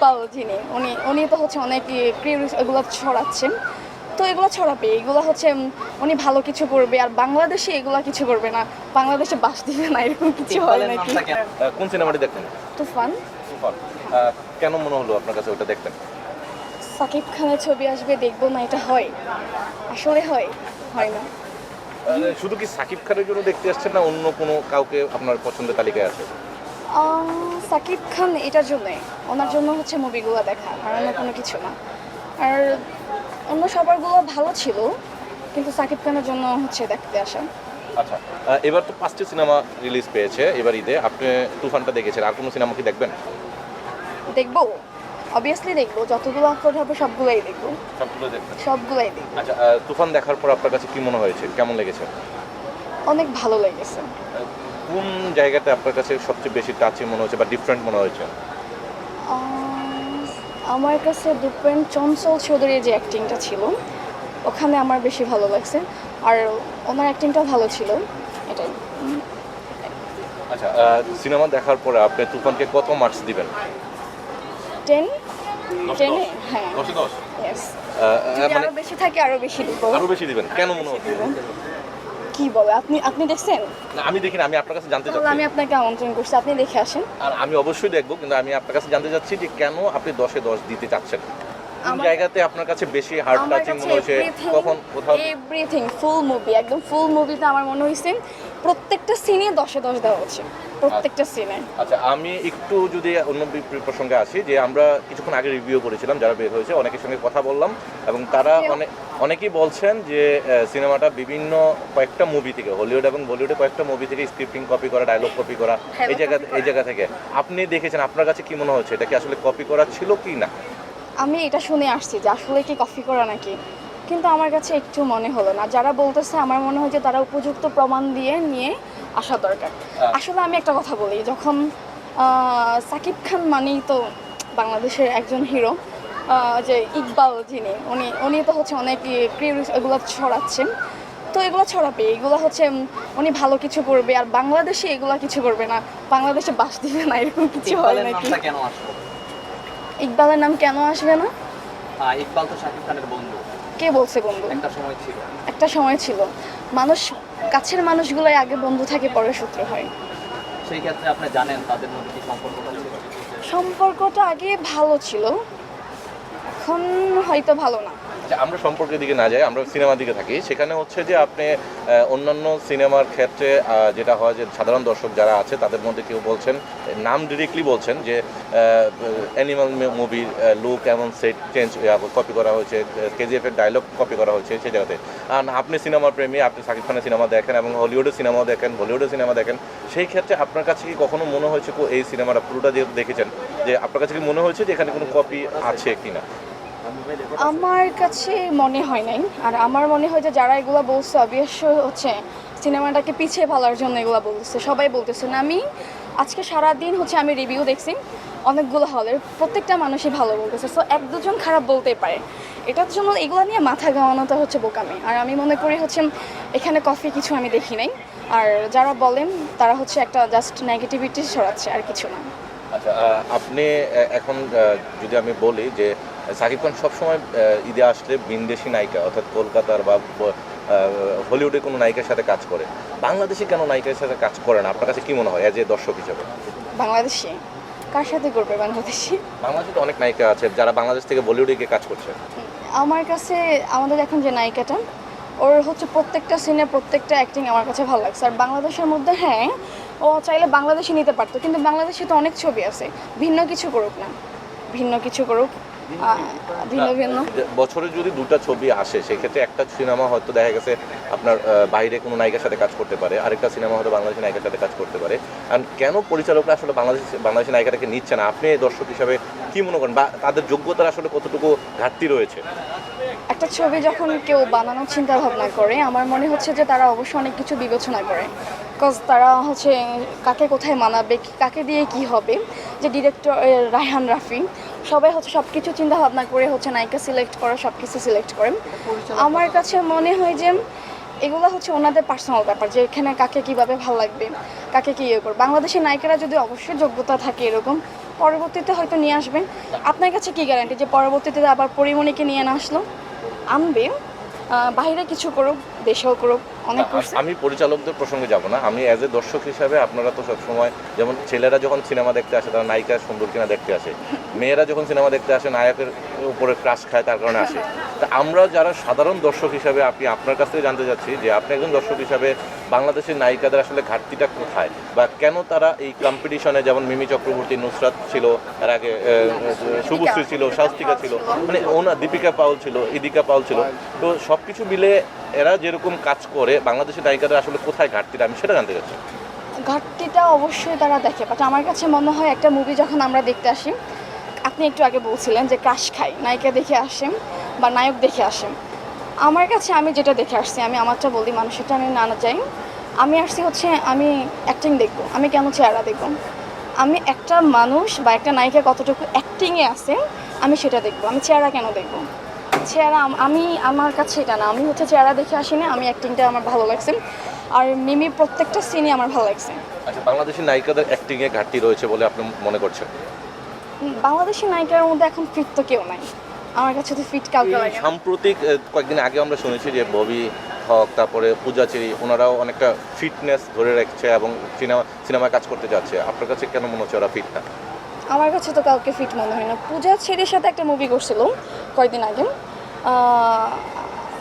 ইকবাল যিনি উনি উনি তো হচ্ছে অনেক এগুলো ছড়াচ্ছেন। তো এগুলো ছড়াবে এগুলো হচ্ছে উনি ভালো কিছু করবে আর বাংলাদেশে এগুলো কিছু করবে না। বাংলাদেশে বাস দিবে না এরকম কিছু হয় নাকি? কোন সিনেমাটি দেখতেন তুফান। কেন মনে হলো আপনার কাছে ওটা দেখতেন সাকিব খানের ছবি আসবে দেখব না এটা হয়। আসলে হয় হয় না। শুধু কি সাকিব খানের জন্য দেখতে আসছেন না অন্য কোনো কাউকে আপনার পছন্দের তালিকায় আছে? সাকিব খান এটার জন্যে ওনার জন্য হচ্ছে মুভিগুলো দেখা আর অন্য কোনো কিছু না। আর অন্য সবারগুলো ভালো ছিল কিন্তু সাকিব খানের জন্য হচ্ছে দেখতে আসা। আচ্ছা এবার তো পাঁচটি সিনেমা রিলিজ পেয়েছে এবার ঈদে। আপনি তুফানটা দেখেছেন আর কোনো সিনেমা কি দেখবেন? দেখব। অবভিয়াসলি দেখব যতগুলো আপলোড হবে সবগুলোই দেখব। সবগুলো দেখবেন? সবগুলোই দেখব। আচ্ছা তুফান দেখার পর আপনার কাছে কি মনে হয়েছে? কেমন লেগেছে? অনেক ভালো লেগেছে। কোন জায়গাতে আপনার কাছে সবচেয়ে বেশি টাচি মনে হয়েছে বা ডিফারেন্ট মনে হয়েছে? আমার কাছে ডিফারেন্ট চঞ্চল চৌধুরীর যে অ্যাক্টিংটা ছিল ওখানে আমার বেশি ভালো লাগছে। আর ওনার অ্যাক্টিংটা ভালো ছিল এটাই। আচ্ছা সিনেমা দেখার পরে আপনি তুফানকে কত মার্কস দিবেন? টেন? টেনে? হ্যাঁ। দশে দশ। মানে আরও বেশি থাকে আরও বেশি দিব। আরও বেশি দিবেন। কেন মনে হচ্ছে? কি বলে? আপনি আপনি দেখছেন? না, আমি দেখিনি আমি আপনার কাছে জানতে চাই চাচ্ছি। আমি আপনাকে আমন্ত্রণ করছি আপনি দেখে আসেন। আর আমি অবশ্যই দেখব কিন্তু আমি আপনার কাছে জানতে চাচ্ছি যে কেন আপনি দশে দশ দিতে চাচ্ছেন? কোন জায়গাতে আপনার কাছে বেশি হার্ট টাচিং মনে হয়েছে? কখন কোথাও? এভরিথিং ফুল মুভি একদম ফুল মুভিতে আমার মনে হয়েছে প্রত্যেকটা সিনে দশে দশ দেওয়া হচ্ছে প্রত্যেকটা সিনে আচ্ছা আমি একটু যদি অন্য প্রসঙ্গে আসি যে আমরা কিছুক্ষণ আগে রিভিউ করেছিলাম যারা বের হয়েছে অনেকের সঙ্গে কথা বললাম এবং তারা অনেক অনেকেই বলছেন যে সিনেমাটা বিভিন্ন কয়েকটা মুভি থেকে হলিউড এবং বলিউডে কয়েকটা মুভি থেকে স্ক্রিপ্টিং কপি করা ডায়লগ কপি করা হ্যাঁ, এই জায়গা। এই জায়গা থেকে। আপনি দেখেছেন আপনার কাছে কি মনে হচ্ছে? এটা কি আসলে কপি করা ছিল কি না? আমি এটা শুনে আসছি যে আসলে কি কফি করা নাকি? কিন্তু আমার কাছে একটু মনে হলো না। যারা বলতেছে আমার মনে হয় যে তারা উপযুক্ত প্রমাণ দিয়ে নিয়ে আসা দরকার। আসলে আমি একটা কথা বলি যখন সাকিব খান মানেই তো বাংলাদেশের একজন হিরো যে ইকবাল যিনি উনি উনি তো হচ্ছে অনেক এগুলো ছড়াচ্ছেন। তো এগুলো ছড়াবে এগুলো হচ্ছে উনি ভালো কিছু করবে আর বাংলাদেশে এগুলো কিছু করবে না। বাংলাদেশে বাস দিবে না এরকম কিছু হয় নাকি? ইকবালের নাম কেন আসবে না? হ্যাঁ ইকবাল তো শাকিব খানের বন্ধু। কে বলছে বন্ধু? একটা সময় ছিল। একটা সময় ছিল। মানুষ কাছের মানুষগুলোই আগে বন্ধু থাকে পরে শত্রু হয়। সেই ক্ষেত্রে আপনি জানেন তাদের মধ্যে কি সম্পর্কটা ছিল? সম্পর্কটা আগে ভালো ছিল। এখন হয়তো ভালো না। আচ্ছা আমরা সম্পর্কের দিকে না যাই, আমরা সিনেমার দিকে থাকি। সেখানে হচ্ছে যে আপনি অন্যান্য সিনেমার ক্ষেত্রে যেটা হয় যে সাধারণ দর্শক যারা আছে, তাদের মধ্যে কেউ বলছেন, নাম ডিরেক্টলি বলছেন যে অ্যানিমাল মুভির লুক এমন সেট চেঞ্জ কপি করা হয়েছে কেজিএফ এর ডায়লগ কপি করা হয়েছে সেই জায়গাতে। আর আপনি সিনেমার প্রেমী, আপনি সাকিব খানের সিনেমা দেখেন এবং হলিউডের সিনেমা দেখেন, বলিউডের সিনেমা দেখেন, সেই ক্ষেত্রে আপনার কাছে কি কখনো মনে হয়েছে এই সিনেমাটা পুরোটা যে দেখেছেন, যে আপনার কাছে কি মনে হয়েছে যে এখানে কোনো কপি আছে কিনা? আমার কাছে মনে হয় নাই। আর আমার মনে হয় যে যারা এগুলো বলছে অবশ্য হচ্ছে সিনেমাটাকে পিছিয়ে ফেলার জন্য এগুলো বলতেছে সবাই বলতেছে না, আমি আজকে সারা দিন হচ্ছে আমি রিভিউ দেখছি, অনেকগুলো হলের, প্রত্যেকটা মানুষই ভালো বলতেছে। সো এক দুজন খারাপ বলতেই পারে। এটার জন্য এগুলো নিয়ে মাথা ঘামানোটা হচ্ছে বোকামি। আর আমি মনে করি হচ্ছে এখানে কফি কিছু আমি দেখি নাই। আর যারা বলেন, তারা হচ্ছে একটা জাস্ট নেগেটিভিটি ছড়াচ্ছে, আর কিছু না। আচ্ছা আপনি এখন যদি আমি বলি যে সাকিব খান সবসময় ঈদে আসলে বিনদেশি নায়িকা অর্থাৎ কলকাতার বা হলিউডের কোনো নায়িকার সাথে কাজ করে। বাংলাদেশে কেন নায়িকার সাথে কাজ করে না? আপনার কাছে কি মনে হয় এজ এ দর্শক হিসেবে? বাংলাদেশি? কার সাথে করবে বাংলাদেশি? বাংলাদেশে তো অনেক নায়িকা আছে যারা বাংলাদেশ থেকে বলিউডে গিয়ে কাজ করছে। আমার কাছে আমাদের এখন যে নায়িকাটা ওর হচ্ছে প্রত্যেকটা সিনে প্রত্যেকটা অ্যাক্টিং আমার কাছে ভালো লাগছে। আর বাংলাদেশের মধ্যে হ্যাঁ ও চাইলে বাংলাদেশে নিতে পারতো কিন্তু বাংলাদেশে তো অনেক ছবি আছে। ভিন্ন কিছু করুক না। ভিন্ন কিছু করুক ভিন্ন ভিন্ন বছরে যদি দুটো ছবি আসে সেক্ষেত্রে একটা সিনেমা হয়তো দেখা গেছে আপনার বাইরে কোনো নায়িকার সাথে কাজ করতে পারে আরেকটা সিনেমা হয়তো বাংলাদেশি নায়িকার সাথে কাজ করতে পারে। আর কেন পরিচালকরা আসলে বাংলাদেশ বাংলাদেশি নায়িকাটাকে নিচ্ছে না? আপনি দর্শক হিসাবে কি মনে করেন? বা তাদের যোগ্যতার আসলে কতটুকু ঘাটতি রয়েছে? একটা ছবি যখন কেউ বানানোর চিন্তা ভাবনা করে আমার মনে হচ্ছে যে তারা অবশ্যই অনেক কিছু বিবেচনা করে। বিকজ তারা হচ্ছে কাকে কোথায় মানাবে কাকে দিয়ে কি হবে? যে ডিরেক্টর রায়হান রাফি সবাই হচ্ছে সব কিছু চিন্তা ভাবনা করে হচ্ছে নায়িকা সিলেক্ট করা সব কিছু সিলেক্ট করেন আমার কাছে মনে হয় যে এগুলো হচ্ছে ওনাদের পার্সোনাল ব্যাপার যে এখানে কাকে কীভাবে ভালো লাগবে কাকে কী ইয়ে করবে। বাংলাদেশের নায়িকারা যদি অবশ্যই যোগ্যতা থাকে এরকম পরবর্তীতে হয়তো নিয়ে আসবেন। আপনার কাছে কি গ্যারান্টি যে পরবর্তীতে আবার পরিমণিকে নিয়ে না আসলো? আনবে। বাইরে কিছু করুক। দেশেও অনেক করছে আমি পরিচালকদের প্রসঙ্গে যাব না। আমি অ্যাজ এ দর্শক হিসাবে আপনারা তো সবসময় যেমন ছেলেরা যখন সিনেমা দেখতে আসে তারা নায়িকা সুন্দর কিনা দেখতে আসে। মেয়েরা যখন সিনেমা দেখতে আসে নায়কের উপরে ক্রাশ খায় তার কারণে আসে। তা আমরা যারা সাধারণ দর্শক হিসাবে আপনি আপনার কাছ থেকে জানতে চাচ্ছি যে আপনি একজন দর্শক হিসাবে বাংলাদেশের নায়িকাদের আসলে ঘাটতিটা কোথায়? বা কেন তারা এই কম্পিটিশনে যেমন মিমি চক্রবর্তী নুসরাত ছিল তার আগে শুভশ্রী ছিল শাস্তিকা ছিল মানে ওনা দীপিকা পাউল ছিল ইদিকা পাউল ছিল। তো সব কিছু মিলে এরা যেরকম কাজ করে বাংলাদেশের নায়িকাদের আসলে কোথায় ঘাটতিটা আমি সেটা জানতে চাচ্ছি। ঘাটতিটা অবশ্যই তারা দেখে বাট আমার কাছে মনে হয় একটা মুভি যখন আমরা দেখতে আসি, আপনি একটু আগে বলছিলেন যে ক্রাশ খাই, নায়িকা দেখে আসেন বা নায়ক দেখে আসেন। আমার কাছে আমি যেটা দেখে আসছি, আমি আমারটা বলি মানুষেরটা আমি না চাই আমি আসছি হচ্ছে, আমি অ্যাক্টিং দেখব, আমি কেন চেহারা দেখব? আমি একটা মানুষ বা একটা নায়িকা কতটুকু অ্যাক্টিংয়ে আছে, আমি সেটা দেখব, আমি চেহারা কেন দেখব? চেহারা আমি আমার কাছে এটা না। আমি হচ্ছে চেহারা দেখে আসিনি আমি অ্যাক্টিংটা আমার ভালো লাগছে। আর মিমি প্রত্যেকটা সিনই আমার ভালো লাগছে। আচ্ছা বাংলাদেশের নায়িকাদের অ্যাক্টিংয়ে ঘাটতি রয়েছে বলে আপনি মনে করছেন? বাংলাদেশি নায়িকার মধ্যে এখন ফিট তো কেউ নাই। আমার কাছে তো ফিট কাউকে লাগে সাম্প্রতিক কয়েকদিন আগে আমরা শুনেছি যে ববি হক তারপরে পূজা পূজাচেরি ওনারাও অনেকটা ফিটনেস ধরে রাখছে এবং সিনেমা সিনেমায় কাজ করতে যাচ্ছে। আপনার কাছে কেন মনে হচ্ছে ওরা ফিট না? আমার কাছে তো কাউকে ফিট মনে হয় না। পূজা ছেড়ের সাথে একটা মুভি করছিল কয়েকদিন আগে।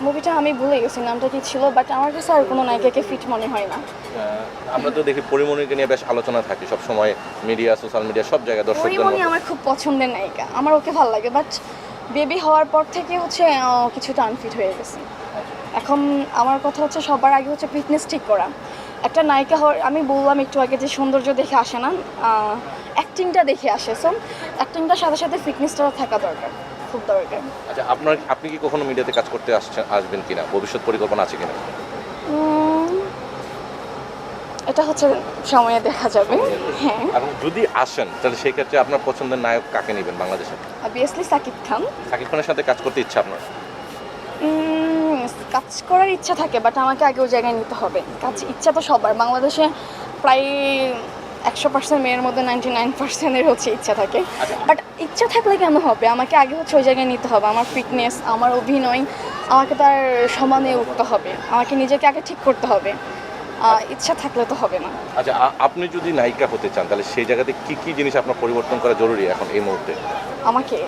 মুভিটা আমি ভুলে গেছি নামটা কি ছিল বাট আমার কাছে আর কোনো নায়িকাকে ফিট মনে হয় না। আমরা তো দেখি পরিমণিকে নিয়ে বেশ আলোচনা থাকে সব সময় মিডিয়া সোশ্যাল মিডিয়া সব জায়গায় দর্শকদের পরিমণি। আমার খুব পছন্দের নায়িকা আমার ওকে ভালো লাগে বাট বেবি হওয়ার পর থেকে হচ্ছে কিছুটা আনফিট হয়ে গেছে। এখন আমার কথা হচ্ছে সবার আগে হচ্ছে ফিটনেস ঠিক করা। একটা নায়িকা হওয়ার আমি বললাম একটু আগে যে সৌন্দর্য দেখে আসে না অ্যাক্টিংটা দেখে আসে। সো অ্যাক্টিংটার সাথে সাথে ফিটনেসটা থাকা দরকার। খুব দরকার। আচ্ছা আপনার আপনি কি কখনো মিডিয়াতে কাজ করতে আসছেন আসবেন কিনা? ভবিষ্যৎ পরিকল্পনা আছে কিনা? এটা হচ্ছে সময়ে দেখা যাবে। হ্যাঁ। যদি আসেন তাহলে সেই ক্ষেত্রে আপনার পছন্দের নায়ক কাকে নেবেন বাংলাদেশে? অবভিয়াসলি সাকিব খান। সাকিব খানের সাথে কাজ করতে ইচ্ছা আপনার? কাজ করার ইচ্ছা থাকে বাট আমাকে আগে ওই জায়গায় নিতে হবে। কাজ ইচ্ছা তো সবার। বাংলাদেশে প্রায় একশো পার্সেন্ট মেয়ের মধ্যে নাইনটি নাইন পার্সেন্টের হচ্ছে ইচ্ছা থাকে। বাট ইচ্ছা থাকলে কেন হবে? আমাকে আগে হচ্ছে ওই জায়গায় নিতে হবে। আমার ফিটনেস আমার অভিনয় আমাকে তার সমানে উঠতে হবে। আমাকে নিজেকে আগে ঠিক করতে হবে। ইচ্ছা থাকলে তো হবে না। আচ্ছা আপনি যদি নায়িকা হতে চান তাহলে সেই জায়গাতে কি কি জিনিস আপনার পরিবর্তন করা জরুরি এখন এই মুহূর্তে? আমাকে?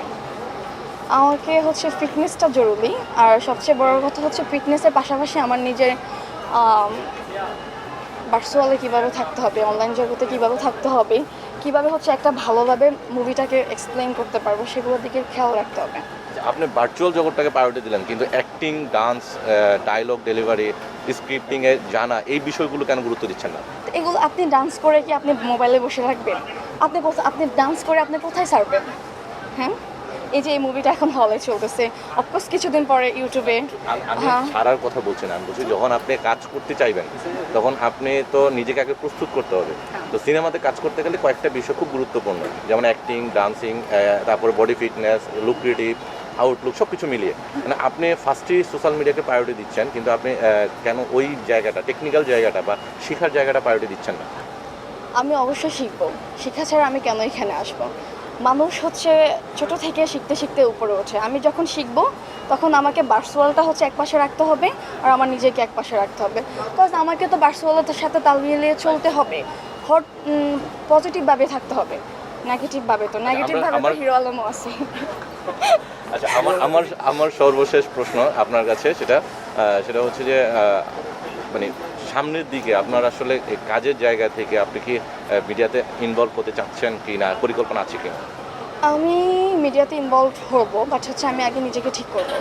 আমাকে হচ্ছে ফিটনেসটা জরুরি। আর সবচেয়ে বড় কথা হচ্ছে ফিটনেসের পাশাপাশি আমার নিজের ভার্চুয়ালে কীভাবে থাকতে হবে অনলাইন জগতে কীভাবে থাকতে হবে কীভাবে হচ্ছে একটা ভালোভাবে মুভিটাকে এক্সপ্লেন করতে পারব সেগুলোর দিকে খেয়াল রাখতে হবে। আচ্ছা, আপনি ভার্চুয়াল জগৎটাকে প্রায়োরিটি দিলেন কিন্তু acting dance dialogue delivery scripting এ জানা এই বিষয়গুলো কেন গুরুত্ব দিচ্ছেন না? এগুলো আপনি ডান্স করে কি আপনি মোবাইলে বসে রাখবেন আপনি আপনি ডান্স করে আপনি কোথায় ছাড়বেন? হ্যাঁ? এই যে এই মুভিটা এখন হলে চলতেছে। অফকোর্স কিছুদিন পরে ইউটিউবে। আম- হ্যাঁ। ছাড়ার কথা বলছি না। আমি বলছি যখন আপনি কাজ করতে চাইবেন তখন আপনি তো নিজেকে আগে প্রস্তুত করতে হবে। তো সিনেমাতে কাজ করতে গেলে কয়েকটা বিষয় খুব গুরুত্বপূর্ণ। যেমন অ্যাক্টিং ডান্সিং তারপরে body fitness look creative outlook সব কিছু মিলিয়ে। মানে আপনি ফার্স্টেই সোশ্যাল মিডিয়াকে প্রায়োরিটি দিচ্ছেন কিন্তু আপনি কেন ওই জায়গাটা টেকনিক্যাল জায়গাটা বা শেখার জায়গাটা প্রায়োরিটি দিচ্ছেন না। আমি অবশ্যই শিখব। শেখা ছাড়া আমি কেন এখানে আসব? মানুষ হচ্ছে ছোট থেকে শিখতে শিখতে উপরে ওঠে। আমি যখন শিখব তখন আমাকে ভার্চুয়ালটা হচ্ছে এক পাশে রাখতে হবে আর আমার নিজেকে এক পাশে রাখতে হবে। বিকজ আমাকে তো ভার্চুয়ালের সাথে তাল মিলিয়ে চলতে হবে। হট পজিটিভভাবে থাকতে হবে। নেগেটিভভাবে তো। নেগেটিভভাবে তো আমার- হিরো আলমও আছে। আচ্ছা আমার আমার আমার সর্বশেষ প্রশ্ন আপনার কাছে সেটা সেটা হচ্ছে যে মানে সামনের দিকে আপনার আসলে কাজের জায়গা থেকে আপনি কি মিডিয়াতে ইনভলভ হতে চাচ্ছেন কি না পরিকল্পনা আছে কি আমি মিডিয়াতে ইনভলভ হব বাট হচ্ছে আমি আগে নিজেকে ঠিক করব।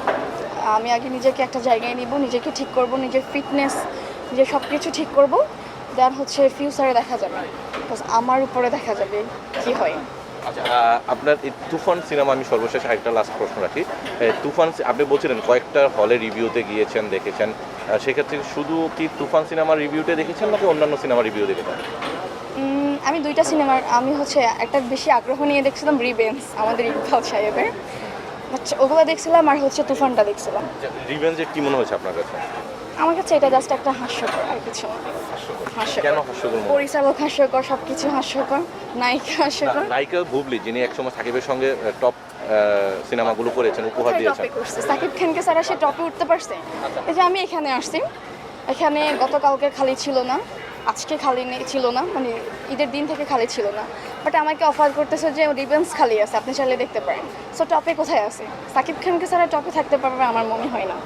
আমি আগে নিজেকে একটা জায়গায় নিব, নিজেকে ঠিক করব, নিজের ফিটনেস নিজের সব কিছু ঠিক করব। দেন হচ্ছে ফিউচারে দেখা যাবে আমার উপরে দেখা যাবে কি হয়। আপনার এই তুফান সিনেমা আমি সর্বশেষ আরেকটা লাস্ট প্রশ্ন রাখি। তুফান আপনি বলছিলেন কয়েকটা হলে রিভিউতে গিয়েছেন দেখেছেন। সেক্ষেত্রে শুধু কি তুফান সিনেমার রিভিউতে দেখেছেন নাকি অন্যান্য সিনেমা রিভিউ দেখেছেন? আমি দুইটা সিনেমার আমি হচ্ছে একটা বেশি আগ্রহ নিয়ে দেখছিলাম রিবেন্স আমাদের ইকবাল সাহেবের। বাট ওগুলো দেখছিলাম আর হচ্ছে তুফানটা দেখছিলাম। রিভেঞ্জের কি মনে হয়েছে আপনার কাছে? আমার কাছে এটা জাস্ট একটা হাস্যকর আর কিছু। হাস্যকর। কেন হাস্যকর? পরিচালক হাস্যকর সব কিছু হাস্যকর নায়িকা হাস্যকর। নায়িকা বুবলি যিনি একসময় সাকিবের সঙ্গে টপ সিনেমাগুলো করেছেন উপহার দিয়েছেন। সাকিব খানকে সারা সে টপে উঠতে পারছে? এই যে আমি এখানে আসছি। এখানে গতকালকে খালি ছিল না আজকে খালি নেই ছিল না মানে ঈদের দিন থেকে খালি ছিল না। বাট আমাকে অফার করতেছে যে রিবেন্স খালি আছে আপনি চাইলে দেখতে পারেন। সো টপে কোথায় আছে? সাকিব খানকে ছাড়া টপে থাকতে পারবে আমার মনে হয় না।